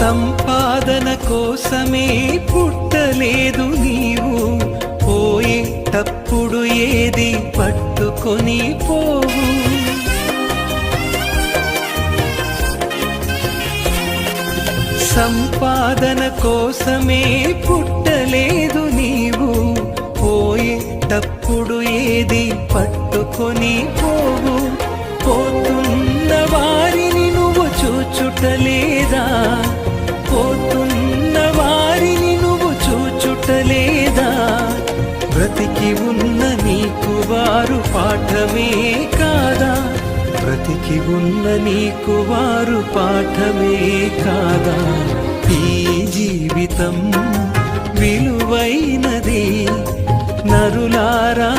సంపాదన కోసమే పుట్టలేదు నీవు. పోయేటప్పుడు ఏది పట్టుకొని పోవు. సంపాదన కోసమే పుట్టలేదు నీవు. పోయేటప్పుడు ఏది పట్టుకొని పోవు. పోతున్న వారిని నువ్వు చూచుటలే బ్రతికి ఉన్న నీకు వారు పాఠమే కాదా? బ్రతికి ఉన్న నీకు వారు పాఠమే కాదా? ఈ జీవితం విలువైనది నరులారా